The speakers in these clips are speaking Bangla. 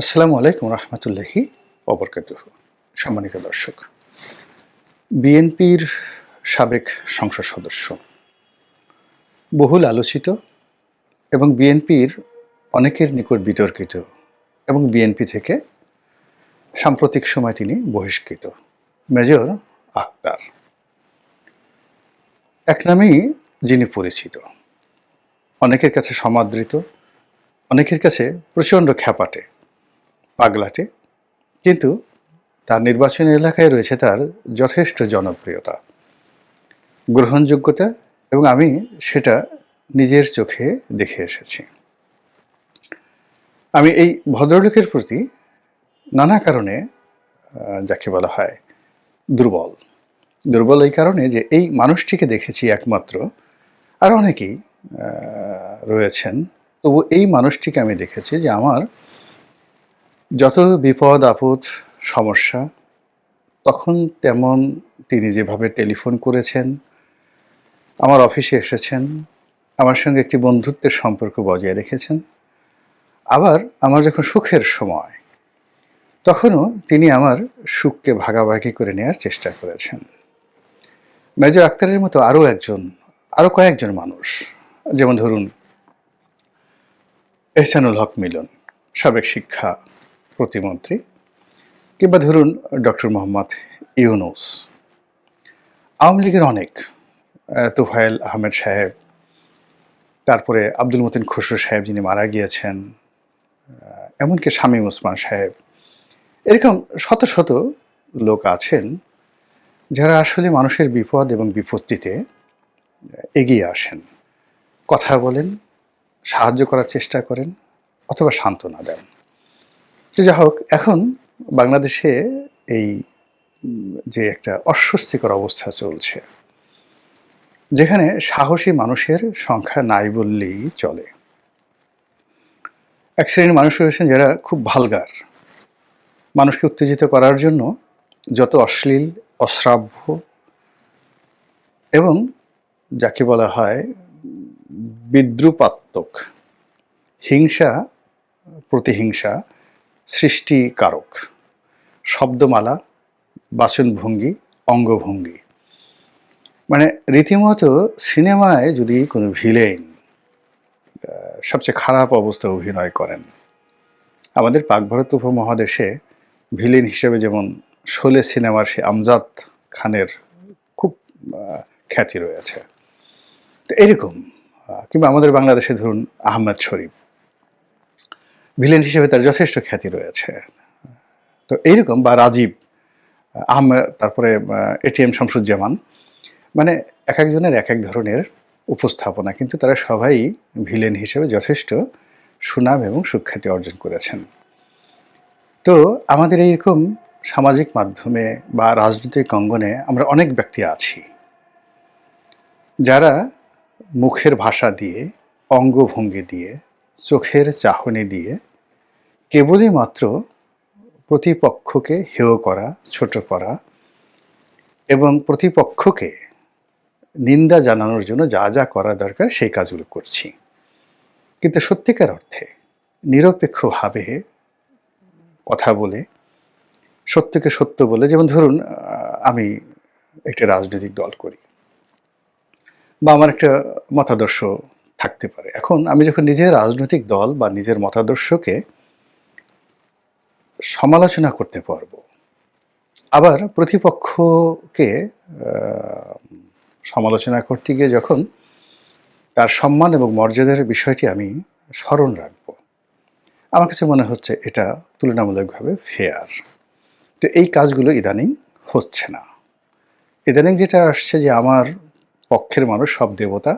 আসসালামু আলাইকুম রহমতুল্লাহি অবরকাত সম্মানিত দর্শক, বিএনপির সাবেক সংসদ সদস্য, বহুল আলোচিত এবং বিএনপির অনেকের নিকট বিতর্কিত এবং বিএনপি থেকে সাম্প্রতিক সময় তিনি বহিষ্কৃত, মেজর আক্তার এক নামেই যিনি পরিচিত, অনেকের কাছে সমাদৃত, অনেকের কাছে প্রচণ্ড খ্যাপাটে। পাগলাটে। কিন্তু তার নির্বাচনী এলাকায় রয়েছে তার যথেষ্ট জনপ্রিয়তা। গ্রহণযোগ্যতা এবং আমি সেটা নিজের চোখে দেখে এসেছি। আমি এই ভদ্রলোকের প্রতি নানা কারণে যাকে বলা হয় দুর্বল। দুর্বল এই কারণে যে এই মানুষটিকে দেখেছি একমাত্র, আর অনেকেই রয়েছেন। তবু এই মানুষটিকে আমি দেখেছি যে আমার যত বিপদ, আপদ, সমস্যা, তখন তেমন তিনি যেভাবে টেলিফোন করেছেন, আমার অফিসে এসেছেন, আমার সঙ্গে একটি বন্ধুত্বের সম্পর্ক বজায় রেখেছেন, আবার আমার যখন সুখের সময়, তখনও তিনি আমার সুখকে ভাগাভাগি করে নেওয়ার চেষ্টা করেছেন। মেজর আক্তারের মতো আরও একজন, আরও কয়েকজন মানুষ, যেমন ধরুন, এহসানুল হক মিলন, সাবেক শিক্ষা প্রতিমন্ত্রী, কিংবা ধরুন ডক্টর মোহাম্মদ ইউনুস। আওয়ামী লীগের অনেক তুফাইল আহমেদ সাহেব, তারপরে আব্দুল মতিন খসরু সাহেব যিনি মারা গিয়েছেন এমনকি শামীম ওসমান সাহেব, এরকম শত শত লোক আছেন যারা আসলে মানুষের বিপদ এবং বিপত্তিতে এগিয়ে আসেন। কথা বলেন, সাহায্য করার চেষ্টা করেন, অথবা সান্ত্বনা দেন। তো যা হোক, এখন বাংলাদেশে এই যে একটা অস্বস্তিকর অবস্থা চলছে, যেখানে সাহসী মানুষের সংখ্যা নাই বললেই চলে। এক শ্রেণির মানুষ রয়েছেন যারা খুব ভালগার। মানুষকে উত্তেজিত করার জন্য যত অশ্লীল, অশ্রাব্য এবং যাকে বলা হয় বিদ্রুপাত্মক হিংসা, প্রতিহিংসা সৃষ্টিকারক। শব্দমালা বাচনভঙ্গি অঙ্গভঙ্গি। মানে রীতিমতো সিনেমায় যদি কোনো ভিলেন সবচেয়ে খারাপ অবস্থা অভিনয় করেন, আমাদের পাক ভারত উপমহাদেশে ভিলেন হিসেবে যেমন শোলে সিনেমার সে আমজাদ খানের খুব খ্যাতি রয়েছে। তো এরকম কিংবা আমাদের বাংলাদেশে ধরুন আহমেদ শরীফ। ভিলেন হিসেবে তার যথেষ্ট খ্যাতি রয়েছে। তো এইরকম বা রাজীব আহমেদ তারপরে এটিএম শামসুজ্জামান মানে এক একজনের এক এক ধরনের উপস্থাপনা, কিন্তু তারা সবাই ভিলেন হিসেবে যথেষ্ট সুনাম এবং সুখ্যাতি অর্জন করেছেন। তো আমাদের এইরকম সামাজিক মাধ্যমে বা রাজনৈতিক অঙ্গনে আমরা অনেক ব্যক্তি আছি, যারা মুখের ভাষা দিয়ে, অঙ্গভঙ্গি দিয়ে, চোখের চাহনি দিয়ে কেবলই মাত্র প্রতিপক্ষকে হেয় করা, ছোট করা এবং প্রতিপক্ষকে নিন্দা জানানোর জন্য যা যা করা দরকার সেই কাজগুলো করছি। কিন্তু সত্যিকার অর্থে নিরপেক্ষভাবে কথা বলে, সত্যকে সত্য বলে, যেমন ধরুন আমি একটি রাজনৈতিক দল করি বা আমার একটা মতাদর্শ থাকতে পারে। এখন আমি যখন নিজের রাজনৈতিক দল বা নিজের মতাদর্শকে সমালোচনা করতে পারব। আবার প্রতিপক্ষকে সমালোচনা করতে গিয়ে যখন তার সম্মান এবং মর্যাদার বিষয়টি আমি স্মরণ রাখব। আমার কাছে মনে হচ্ছে এটা তুলনামূলকভাবে ফেয়ার তো এই কাজগুলো ইদানিং হচ্ছে না। ইদানিং যেটা আসছে যে আমার পক্ষের মানুষ সব দেবতা,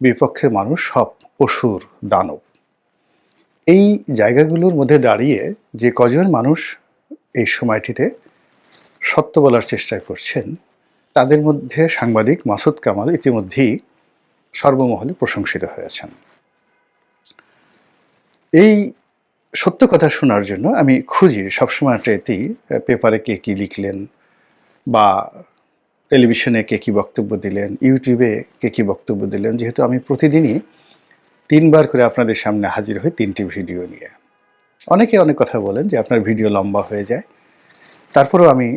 বিপক্ষের মানুষ সব অসুর দানব। এই জায়গাগুলোর মধ্যে দাঁড়িয়ে যে কজন মানুষ এই সময়টিতে সত্য বলার চেষ্টা করছেন, তাদের মধ্যে সাংবাদিক মাসুদ কামাল ইতিমধ্যেই সর্বমহলে প্রশংসিত হয়েছেন। এই সত্য কথা শোনার জন্য আমি খুঁজি, সবসময় এতেই পেপারে কে কী লিখলেন বা টেলিভিশনে কে কী বক্তব্য দিলেন, ইউটিউবে কে কী বক্তব্য দিলেন, যেহেতু আমি প্রতিদিনই তিনবার করে আপনাদের সামনে হাজির হই তিনটি ভিডিও নিয়ে। অনেকে অনেক কথা বলেন যে আপনার ভিডিও লম্বা হয়ে যায়। তারপরেও আমি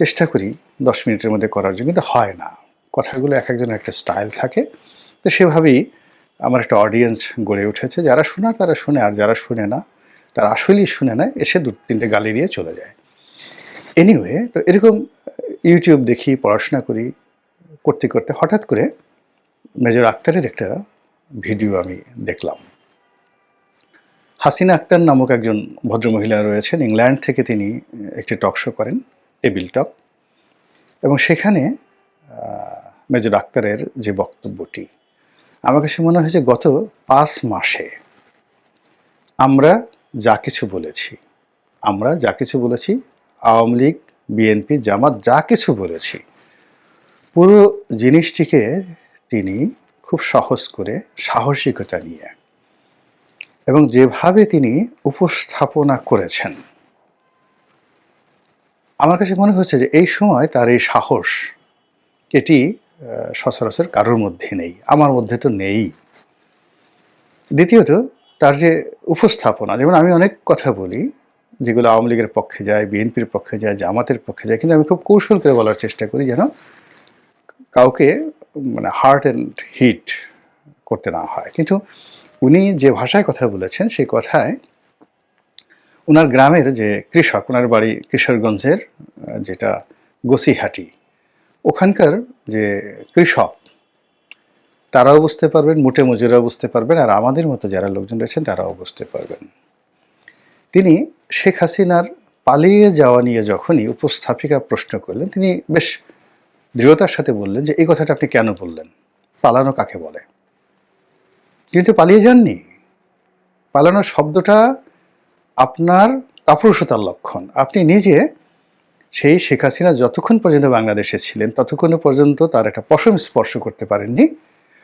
চেষ্টা করি দশ মিনিটের মধ্যে করার জন্য, কিন্তু হয় না। কথাগুলো এক একজনের একটা স্টাইল থাকে। তো সেভাবেই আমার একটা অডিয়েন্স গড়ে উঠেছে। যারা শোনার, তারা শুনে, আর যারা শুনে না, তারা আসলেই শুনে না এসে দু, তিনটে গালি দিয়ে চলে যায়। এনিওয়ে তো এরকম ইউটিউব দেখি, পড়াশোনা করি, করতে করতে হঠাৎ করে মেজর আক্তারের একটা ভিডিও আমি দেখলাম। হাসিনা আক্তার নামক একজন ভদ্রমহিলা রয়েছেন। ইংল্যান্ড থেকে তিনি একটি টক শো করেন টেবিল টক এবং সেখানে মেজর আক্তারের যে বক্তব্যটি আমার কাছে মনে হয়েছে গত পাঁচ মাসে আমরা যা কিছু বলেছি, আমরা যা কিছু বলেছি, আওয়ামী লীগ, বিএনপি, জামাত, যা কিছু বলেছি, পুরো জিনিসটিকে তিনি খুব সহজ করে সাহসিকতা নিয়ে এবং যেভাবে তিনি উপস্থাপনা করেছেন, আমার কাছে মনে হচ্ছে যে এই সময় তার এই সাহস এটি সচরাচর কারোর মধ্যে নেই, আমার মধ্যে তো নেই। দ্বিতীয়ত, তার যে উপস্থাপনা, যেমন আমি অনেক কথা বলি, যেগুলো আওয়ামী লীগের পক্ষে যায়, বিএনপির পক্ষে যায়, জামাতের পক্ষে যায়, কিন্তু আমি খুব কৌশল করে বলার চেষ্টা করি যেন কাউকে মানে হার্ট অ্যান্ড হিট করতে না হয়। কিন্তু উনি যে ভাষায় কথা বলেছেন, সেই কথায় ওনার গ্রামের যে কৃষক ওনার বাড়ি কিশোরগঞ্জের যেটা গোসিহাটি, ওখানকার যে কৃষক, তারাও বুঝতে পারবেন, মোটে মজুরাও বুঝতে পারবেন, আর আমাদের মতো যারা লোকজন রয়েছেন, তারাও বুঝতে পারবেন। তিনি শেখ হাসিনার পালিয়ে যাওয়া নিয়ে যখনই উপস্থাপিকা প্রশ্ন করলেন, তিনি বেশ দৃঢ়তার সাথে বললেন যে, এই কথাটা আপনি কেন বললেন? পালানো কাকে বলে? তিনি তো পালিয়ে যাননি। পালানোর শব্দটা আপনার কাপুরুষতার লক্ষণ। আপনি নিজে সেই শেখ হাসিনা যতক্ষণ পর্যন্ত বাংলাদেশে ছিলেন, ততক্ষণ পর্যন্ত তার একটা পশম স্পর্শ করতে পারেননি।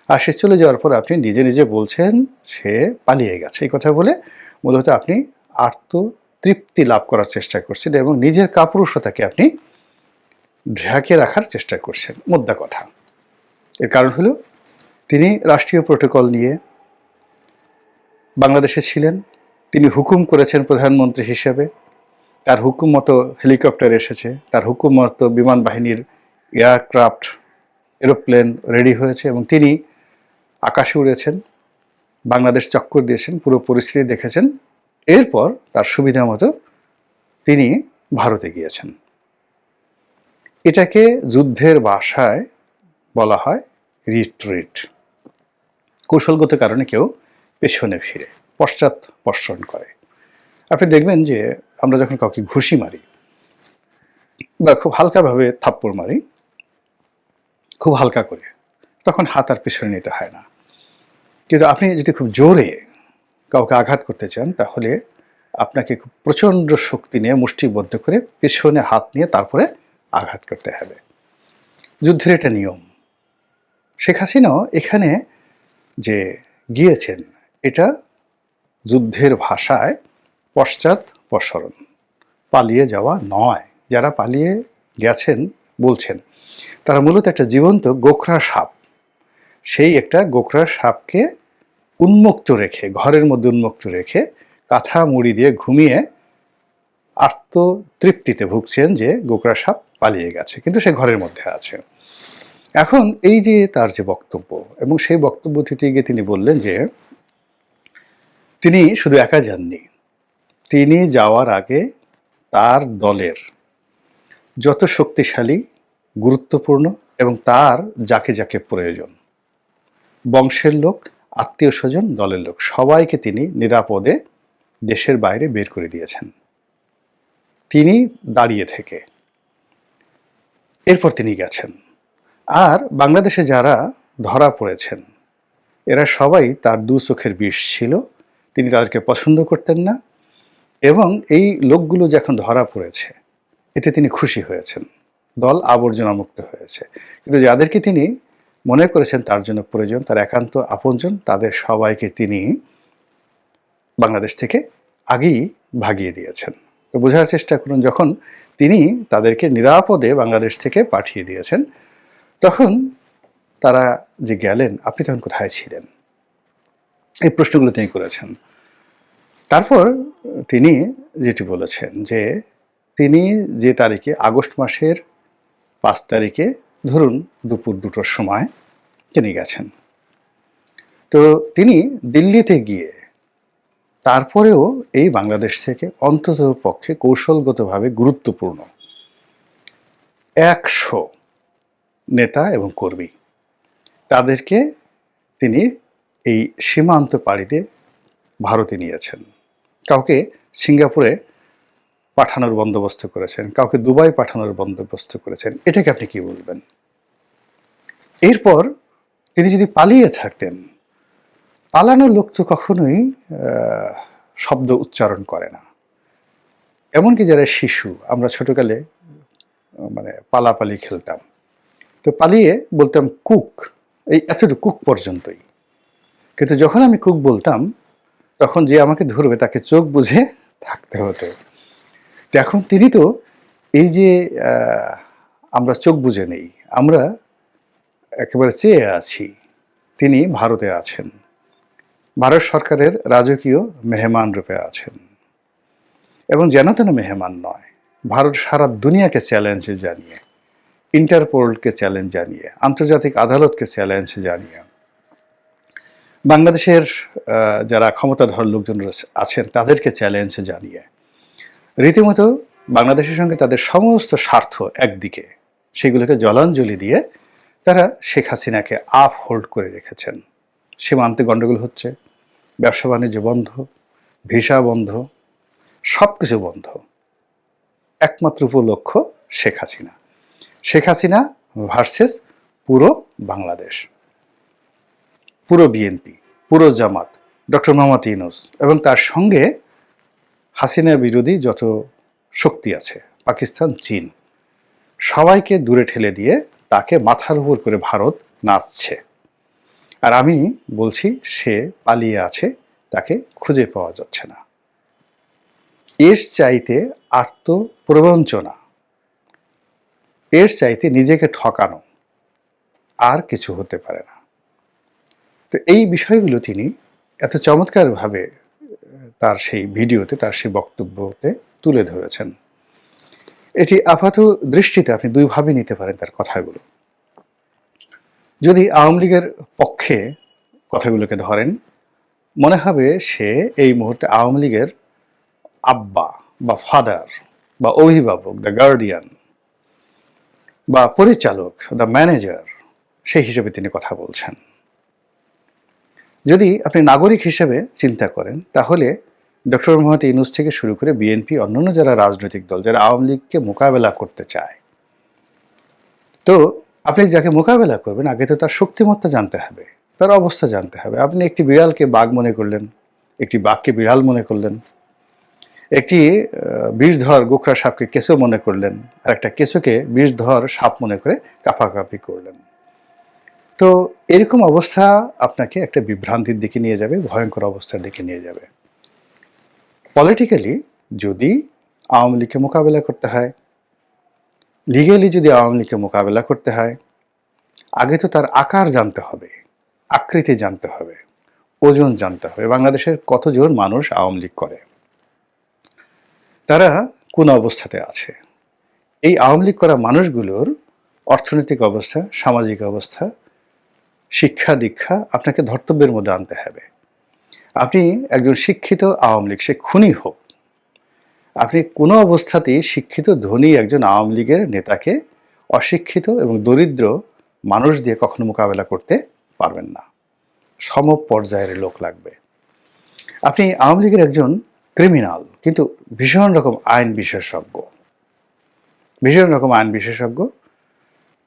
আর সে চলে যাওয়ার পর আপনি নিজে নিজে বলছেন, সে পালিয়ে গেছে। এই কথা বলে মূলত আপনি আত্ম তৃপ্তি লাভ করার চেষ্টা করছেন এবং নিজের কাপুরুষতাকে আপনি ঢাকে রাখার চেষ্টা করছেন, মোদ্দা কথা। এর কারণ হলো, তিনি রাষ্ট্রীয় প্রোটোকল নিয়ে বাংলাদেশে ছিলেন, তিনি হুকুম করেছেন প্রধানমন্ত্রী হিসেবে, তার হুকুম মতো হেলিকপ্টার এসেছে, তার হুকুম মতো বিমান বাহিনীর এয়ারক্রাফট এরোপ্লেন রেডি হয়েছে এবং তিনি আকাশে উড়েছেন, বাংলাদেশ চক্কর দিয়েছেন, পুরো পরিস্থিতি দেখেছেন। এরপর তার সুবিধা মতো তিনি ভারতে গিয়েছেন। এটাকে যুদ্ধের ভাষায় বলা হয় রিট্রিট কৌশলগত কারণে কেউ পেছনে ফিরে, পশ্চাৎ পশ্রণ করে। আপনি দেখবেন যে আমরা যখন কাউকে ঘুষি মারি বা খুব হালকাভাবে থাপ্পড় মারি, খুব হালকা করে, তখন হাত আর পেছনে নিতে হয় না। কিন্তু আপনি যদি খুব জোরে কাউকে আঘাত করতে চান, তাহলে আপনাকে খুব প্রচণ্ড শক্তি নিয়ে মুষ্টিবদ্ধ করে পেছনে হাত নিয়ে তারপরে আঘাত করতে হবে। যুদ্ধের এটা নিয়ম। শেখ হাসিনাও এখানে যে গিয়েছেন, এটা যুদ্ধের ভাষায় পশ্চাৎ পসরণ পালিয়ে যাওয়া নয়। যারা পালিয়ে গেছেন, বলছেন, তারা মূলত একটা জীবন্ত গোখরা সাপ। সেই একটা গোখরা সাপকে উন্মুক্ত রেখে, ঘরের মধ্যে উন্মুক্ত রেখে কাঁথা মুড়ি দিয়ে ঘুমিয়ে আত্মতৃপ্তিতে ভুগছেন যে গোকরা সাপ পালিয়ে গেছে, কিন্তু সে ঘরের মধ্যে আছে। এখন এই যে তার যে বক্তব্য, এবং সেই বক্তব্যটিতে গিয়ে তিনি বললেন যে, তিনি শুধু একা যাননি, তিনি যাওয়ার আগে তার দলের যত শক্তিশালী, গুরুত্বপূর্ণ এবং তার যাকে যাকে প্রয়োজন, বংশের লোক, আত্মীয় স্বজন, দলের লোক, সবাইকে তিনি নিরাপদে দেশের বাইরে বের করে দিয়েছেন। তিনি দাঁড়িয়ে থেকে এরপর তিনি গেছেন। আর বাংলাদেশে যারা ধরা পড়েছেন, এরা সবাই তার দু চোখের বিষ ছিল, তিনি তাদেরকে পছন্দ করতেন না এবং এই লোকগুলো যখন ধরা পড়েছে, এতে তিনি খুশি হয়েছেন, দল আবর্জনা মুক্ত হয়েছে। কিন্তু যাদেরকে তিনি মনে করেছেন তার জন্য প্রয়োজন, তার একান্ত আপনজন, তাদের সবাইকে তিনি বাংলাদেশ থেকে আগেই ভাগিয়ে দিয়েছেন। তো বোঝার চেষ্টা করুন, যখন তিনি তাদেরকে নিরাপদে বাংলাদেশ থেকে পাঠিয়ে দিয়েছেন। তখন তারা যে গেলেন আপনি তখন কোথায় ছিলেন? এই প্রশ্নগুলো তিনি করেছেন। তারপর তিনি যেটি বলেছেন যে, তিনি যে তারিখে, আগস্ট মাসের পাঁচ তারিখে, ধরুন দুপুর দুটোর সময় তিনি গেছেন। তো তিনি দিল্লিতে গিয়ে তারপরেও এই বাংলাদেশ থেকে অন্তত পক্ষে কৌশলগতভাবে গুরুত্বপূর্ণ। একশো নেতা এবং কর্মী। তাদেরকে তিনি এই সীমান্ত পাড়িতে ভারতে নিয়েছেন। কাউকে সিঙ্গাপুরে পাঠানোর বন্দোবস্ত করেছেন, কাউকে দুবাই পাঠানোর বন্দোবস্ত করেছেন, এটাকে আপনি কি বলবেন? এরপর তিনি যদি পালিয়ে থাকতেন পালানোর লোক তো কখনোই শব্দ উচ্চারণ করে না। এমনকি যারা শিশু, আমরা ছোটকালে মানে পালাপালি খেলতাম। তো পালিয়ে বলতাম কুক, এই এতটুকু কুক পর্যন্তই। কিন্তু যখন আমি কুক বলতাম, তখন যে আমাকে ধরবে, তাকে চোখ বুঝে থাকতে হতো। এখন তিনি তো এই যে আমরা চোখ বুঝে নেই, আমরা একেবারে চেয়ে আছি, তিনি ভারতে আছেন। ভারত সরকারের রাজকীয় মেহমান রূপে আছেন। এবং যেন তেন মেহমান নয়, ভারত সারা দুনিয়াকে চ্যালেঞ্জ জানিয়ে, ইন্টারপোলকে চ্যালেঞ্জ জানিয়ে, আন্তর্জাতিক আদালতকে চ্যালেঞ্জ জানিয়ে, বাংলাদেশের যারা ক্ষমতাধর লোকজন আছেন, তাদেরকে চ্যালেঞ্জ জানিয়ে, রীতিমতো বাংলাদেশের সঙ্গে তাদের সমস্ত স্বার্থ একদিকে, সেগুলোকে জলাঞ্জলি দিয়ে তারা শেখ হাসিনাকে আপ হোল্ড করে রেখেছেন। সীমান্তে গণ্ডগোল হচ্ছে, ব্যবসা বাণিজ্য বন্ধ, ভিসা বন্ধ সব কিছু বন্ধ। একমাত্র উপলক্ষ শেখ হাসিনা। শেখ হাসিনা ভার্সেস পুরো বাংলাদেশ, পুরো বিএনপি, পুরো জামাত, ডক্টর মোহাম্মদ ইউনুস এবং তার সঙ্গে হাসিনা বিরোধী যত শক্তি আছে, পাকিস্তান, চীন, সবাইকে দূরে ঠেলে দিয়ে তাকে মাথার উপর করে ভারত নাচছে। আর আমি বলছি, সে পালিয়ে আছে, তাকে খুঁজে পাওয়া যাচ্ছে না। এর চাইতে আত্ম প্রবঞ্চনা এর চাইতে নিজেকে ঠকানো আর কিছু হতে পারে না। তো এই বিষয়গুলো তিনি এত চমৎকারভাবে তার সেই ভিডিওতে, তার সেই বক্তব্যতে তুলে ধরেছেন। এটি আপাত দৃষ্টিতে আপনি দুইভাবে নিতে পারেন তার কথাগুলো। যদি আওয়ামী লীগের পক্ষে কথাগুলোকে ধরেন, মনে হবে সে এই মুহূর্তে আওয়ামী লীগের আব্বা বা ফাদার বা অভিভাবক দ্য গার্ডিয়ান বা পরিচালক দ্য ম্যানেজার সেই হিসেবে তিনি কথা বলছেন। যদি আপনি নাগরিক হিসেবে চিন্তা করেন, তাহলে ডক্টর মোহাম্মদ ইউনুস থেকে শুরু করে বিএনপি অন্যান্য যারা রাজনৈতিক দল, যারা আওয়ামী লীগকে মোকাবেলা করতে চায়, তো আপনি যাকে মোকাবেলা করবেন আগে তো তার শক্তিমত্তা জানতে হবে তার অবস্থা জানতে হবে। আপনি একটি বিড়ালকে বাঘ মনে করলেন একটি বাঘকে বিড়াল মনে করলেন একটি আহ, বিষধর গোখরা সাপকে কেঁচো মনে করলেন আর একটা কেঁচোকে বিষধর সাপ মনে করে কাপাকাপি করলেন। তো এরকম অবস্থা আপনাকে একটা বিভ্রান্তির দিকে নিয়ে যাবে ভয়ঙ্কর অবস্থার দিকে নিয়ে যাবে। পলিটিক্যালি যদি আওয়ামী লীগকে মোকাবেলা করতে হয় লিগেলি যদি আওয়ামী লীগকে মোকাবেলা করতে হয়, আগে তো তার আকার জানতে হবে, আকৃতি জানতে হবে, ওজন জানতে হবে। বাংলাদেশের কতজন মানুষ আওয়ামী লীগ করে? তারা কোন অবস্থাতে আছে? এই আওয়ামী লীগ করা মানুষগুলোর অর্থনৈতিক অবস্থা, সামাজিক অবস্থা, শিক্ষা দীক্ষা আপনাকে ধর্তব্যের মধ্যে আনতে হবে। আপনি একজন শিক্ষিত আওয়ামী লীগ, সে খুনি হোক আপনি কোনো অবস্থাতেই শিক্ষিত, ধনী একজন আওয়ামী লীগের নেতাকে অশিক্ষিত এবং দরিদ্র মানুষ দিয়ে কখনো মোকাবেলা করতে পারবেন না। সম পর্যায়ের লোক লাগবে। আপনি আওয়ামী লীগের একজন ক্রিমিনাল কিন্তু ভীষণ রকম আইন বিশেষজ্ঞ। ভীষণ রকম আইন বিশেষজ্ঞ।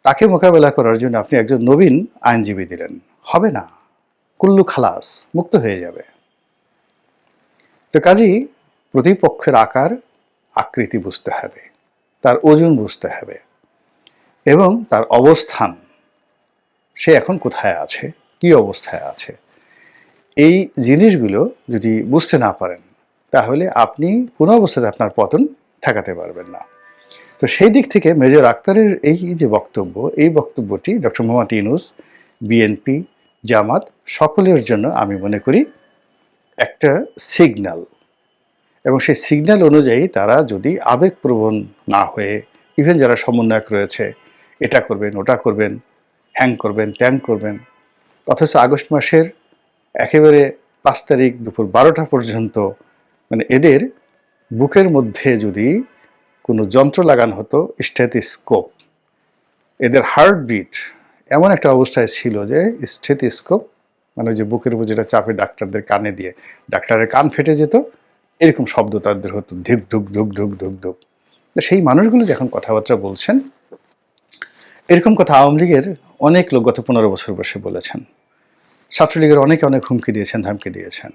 তাকে মোকাবেলা করার জন্য আপনি একজন নবীন আইনজীবী দিলেন। হবে না। কুল্লু খালাস, মুক্ত হয়ে যাবে। তো কাজেই প্রতিপক্ষের আকার আকৃতি বুঝতে হবে, তার ওজন বুঝতে হবে এবং তার অবস্থান, সে এখন কোথায় আছে, কি অবস্থায় আছে, এই জিনিসগুলো যদি বুঝতে না পারেন, তাহলে আপনি কোনো অবস্থাতে আপনার পতন ঠেকাতে পারবেন না। তো সেই দিক থেকে মেজর আক্তারের এই যে বক্তব্য, এই বক্তব্যটি ডক্টর মোহাম্মদ ইউনুস, বিএনপি, জামাত সকলের জন্য আমি মনে করি একটা সিগন্যাল। এবং সেই সিগন্যাল অনুযায়ী তারা যদি আবেগপ্রবণ না হয়ে ইভেন যারা সমন্বয়ক রয়েছে, এটা করবেন, ওটা করবেন হ্যাং করবেন ট্যাং করবেন, অথচ আগস্ট মাসের একেবারে পাঁচ তারিখ দুপুর বারোটা পর্যন্ত মানে এদের বুকের মধ্যে যদি কোনো যন্ত্র লাগানো হতো স্টেথিস্কোপ এদের হার্টবিট এমন একটা অবস্থায় ছিল যে স্টেথিস্কোপ মানে ওই যে বুকের উপর যেটা চাপে ডাক্তারদের কানে দিয়ে, ডাক্তারের কান ফেটে যেত এরকম শব্দ তাদের হতো ধিক ধুক ধুক ধুক ধুক ধুক সেই মানুষগুলো যখন কথাবার্তা বলছেন, এরকম কথা আওয়ামী লীগের অনেক লোক গত পনেরো বছর বসে বলেছেন। ছাত্রলীগের অনেকে অনেক হুমকি দিয়েছেন, ধামকি দিয়েছেন।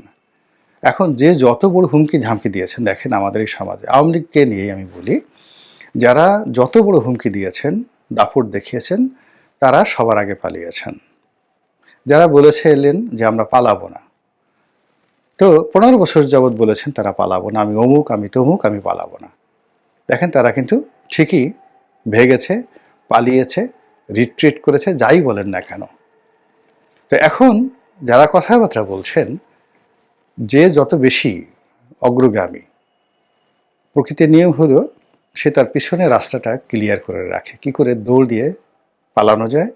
এখন যে যত বড় হুমকি, ধামকি দিয়েছেন, দেখেন আমাদের এই সমাজে। আওয়ামী লীগকে নিয়েই আমি বলি, যারা যত বড় হুমকি দিয়েছেন, দাপট দেখিয়েছেন, তারা সবার আগে পালিয়েছেন। যারা বলেছে এলেন যে আমরা পালাবো না তো পনেরো বছর যাবৎ বলেছেন, তারা পালাবো না। আমি অমুক, আমি তমুক, আমি পালাবো না। দেখেন, তারা কিন্তু ঠিকই ভেগেছে, পালিয়েছে রিট্রিট করেছে, যাই বলেন না কেন। তো এখন যারা কথাবার্তা বলছেন, যে যত বেশি অগ্রগামী, প্রকৃতির নিয়ম হলো সে তার পিছনে রাস্তাটা ক্লিয়ার করে রাখে। কি করে? দৌড় দিয়ে পালানো যায়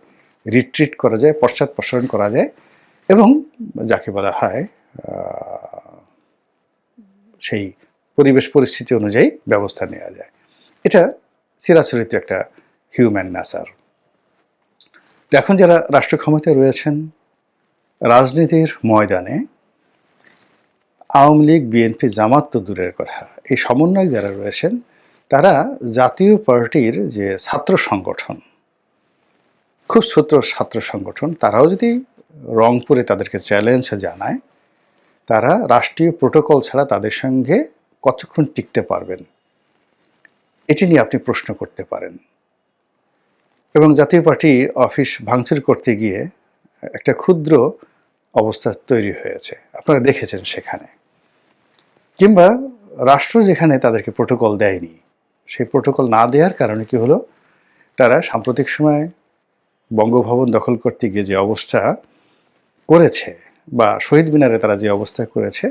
রিট্রিট করা যায়, পশ্চাৎপসরণ করা যায় এবং যাকে বলা হয় সেই পরিবেশ পরিস্থিতি অনুযায়ী ব্যবস্থা নেওয়া যায়। এটা চিরাচরিত একটা হিউম্যান নেচার এখন যারা রাষ্ট্র ক্ষমতায় রয়েছেন, রাজনীতির ময়দানে আওয়ামী লীগ বিএনপি জামাত তো দূরের কথা। এই সমন্বয় যারা রয়েছেন, তারা জাতীয় পার্টির যে ছাত্র সংগঠন, খুব ছোট ছাত্র সংগঠন, তারাও যদি রংপুরে তাদেরকে চ্যালেঞ্জ জানায় তারা রাষ্ট্রীয় প্রোটোকল ছাড়া তাদের সঙ্গে কতক্ষণ টিকতে পারবেন? এটি নিয়ে আপনি প্রশ্ন করতে পারেন। এবং জাতীয় পার্টি অফিস ভাঙচুর করতে গিয়ে একটা ক্ষুদ্র অবস্থা তৈরি হয়েছে। আপনারা দেখেছেন সেখানে। কিংবা রাষ্ট্র যেখানে তাদেরকে প্রোটোকল দেয়নি, সেই প্রোটোকল না দেওয়ার কারণে কি হলো? তারা সাম্প্রতিক সময়ে বঙ্গভবন দখল করতে গিয়ে যে অবস্থা করেছে বা শহীদ মিনারে তারা যে অবস্থা করেছে,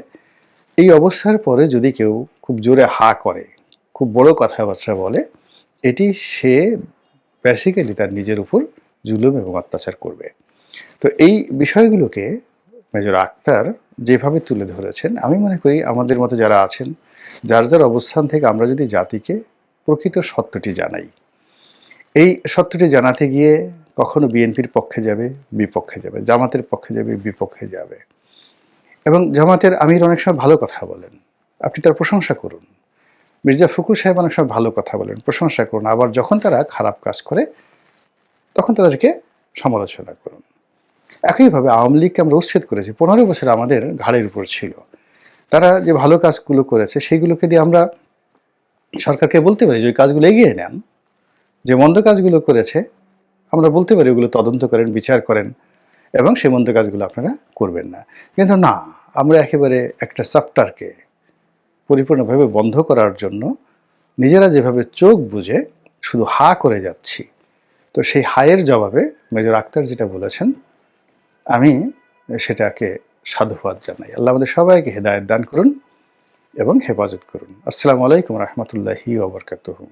এই অবস্থার পরে যদি কেউ খুব জোরে হা করে, খুব বড় কথাবার্তা বলে, এটি সে বেসিক্যালি তার নিজের উপর জুলুম এবং অত্যাচার করবে। তো এই বিষয়গুলোকে মেজর আক্তার যেভাবে তুলে ধরেছেন, আমি মনে করি আমাদের মতো যারা আছেন, যার যার অবস্থান থেকে আমরা যদি জাতিকে প্রকৃত সত্যটি জানাই, এই সত্যটি জানাতে গিয়ে কখনো বিএনপির পক্ষে যাবে, বিপক্ষে যাবে। জামাতের পক্ষে যাবে, বিপক্ষে যাবে। এবং জামাতের আমির অনেক সময় ভালো কথা বলেন। আপনি তার প্রশংসা করুন। মির্জা ফখরুল সাহেব অনেক সময় ভালো কথা বলেন, প্রশংসা করুন। আবার যখন তারা খারাপ কাজ করে, তখন তাদেরকে সমালোচনা করুন। একইভাবে আওয়ামী লীগকে আমরা উচ্ছেদ করেছি। পনেরো বছর আমাদের ঘাড়ের উপর ছিল। তারা যে ভালো কাজগুলো করেছে, সেইগুলোকে দিয়ে আমরা সরকারকে বলতে পারি যে, ওই কাজগুলো এগিয়ে নেন। যে মন্দ কাজগুলো করেছে আমরা বলতে পারি ওগুলো তদন্ত করেন, বিচার করেন এবং সেই মন্দ কাজগুলো আপনারা করবেন না। কিন্তু না, আমরা একেবারে একটা চ্যাপ্টারকে পরিপূর্ণভাবে বন্ধ করার জন্য নিজেরা যেভাবে চোখ বুঝে শুধু হা করে যাচ্ছি, তো সেই হায়ের জবাবে মেজর আক্তার যেটা বলেছেন, আমি সেটাকে সাধুবাদ জানাই। আল্লাহ আমাদের সবাইকে হেদায়ত দান করুন এবং হেফাজত করুন। আসসালামু আলাইকুম রহমতুল্লাহি ওবরকাতুহু